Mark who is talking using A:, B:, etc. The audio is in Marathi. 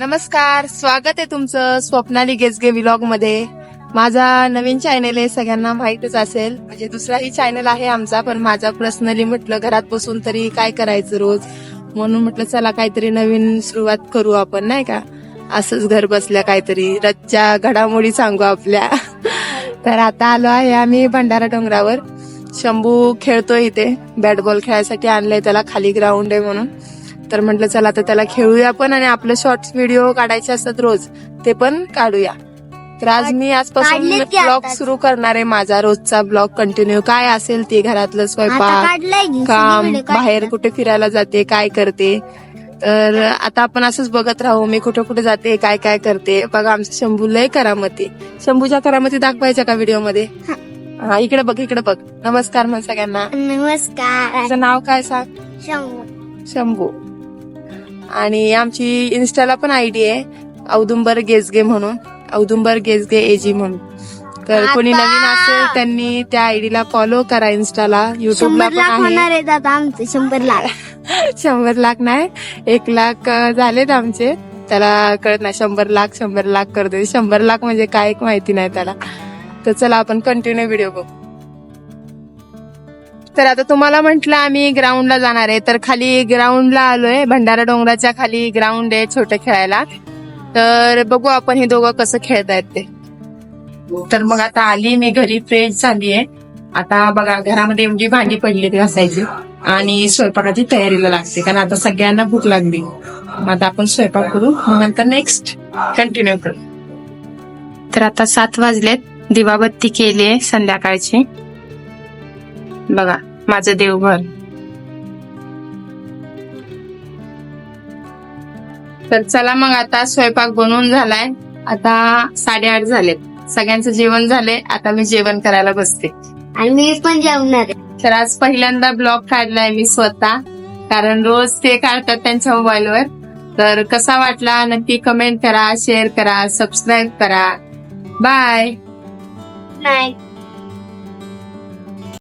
A: नमस्कार स्वागत आहे तुमचं स्वप्नाली गेजगे व्लॉगमध्ये. माझा नवीन चॅनल आहे सगळ्यांना माहितच असेल. म्हणजे दुसराही चॅनल आहे आमचा पण माझा पर्सनली म्हटलं घरात बसून तरी काय करायचं रोज? म्हणून म्हटलं चला काहीतरी नवीन सुरुवात करू आपण नाही का? असंच घर बसल्या काहीतरी रजच्या घडामोडी सांगू आपल्या. तर आता आलो आहे आम्ही भंडारा डोंगरावर. शंभू खेळतोय इथे बॅट बॉल खेळायसाठी आणलंय त्याला खाली ग्राउंड आहे म्हणून. तर म्हटलं चला आता त्याला खेळूया पण आणि आपले शॉर्ट्स व्हिडिओ काढायचे असतात रोज ते पण काढूया. तर आज मी आजपासून
B: काढलेत की
A: ब्लॉग
B: आताच.
A: सुरू करणार आहे माझा रोजचा ब्लॉग कंटिन्यू काय असेल ते घरातलं
B: आता
A: स्वयंपाक
B: काढलंय की,
A: काम
B: सगळीकडे.
A: बाहेर कुठे फिरायला जाते काय करते? तर आता आपण असंच बघत राहू मी कुठे कुठे जाते काय काय करते. बघा आमचं शंभू लय करामती. शंभूच्या करामती दाखवायच्या का व्हिडिओमध्ये हा इकडे बघ इकडे बघ. नमस्कार म्हण सगळ्यांना.
B: नमस्कार.
A: तुझं नाव काय सांग?
B: शंभू.
A: शंभू. आणि आमची इन्स्टाला पण आयडी आहे. औदुंबर गेजगे म्हणून. औदुंबर गेजगे एजी म्हणून. तर कोणी नवीन असेल त्यांनी त्या आयडीला फॉलो करा इन्स्टाला युट्यूबला पण आहे.
B: आमचे शंभर लाख.
A: शंभर लाख नाही. एक लाख अं, झालेत आमचे. त्याला कळत नाही शंभर लाख शंभर लाख करते शंभर लाख म्हणजे काय एक माहिती नाही त्याला. तर चला आपण कंटिन्यू व्हिडिओ बघू. तर आता तुम्हाला म्हटलं आम्ही ग्राउंडला जाणार आहे. तर खाली ग्राउंडला आलोय. भंडारा डोंगराच्या खाली ग्राउंड आहे छोटं खेळायला. तर बघू आपण हे दोघं कसं खेळतायत ते. तर मग आता आली मी घरी फ्रेश झाली आहे. आता बघा घरामध्ये एवढी भांडी पडली घासायची. आणि स्वयंपाकाची तयारीला लागते. कारण आता सगळ्यांना भूक लागली. मग आता आपण स्वयंपाक करू. मग नंतर नेक्स्ट कंटिन्यू करू. तर आता सात वाजलेत. दिवाबत्ती केली आहे संध्याकाळची. बघा माझं देवघर तर चला मग आता स्वयंपाक बनवून झालाय. आता साडेआठ झालेत. सगळ्यांचं जेवण झालंय. आता मी जेवण करायला बसते.
B: आणि मी पण जेवणार.
A: तर आज पहिल्यांदा ब्लॉग काढलाय मी स्वतः. कारण रोज ते काढतात त्यांच्या मोबाईलवर. तर कसा वाटला नक्की कमेंट करा शेअर करा सबस्क्राईब करा. बाय
B: नाही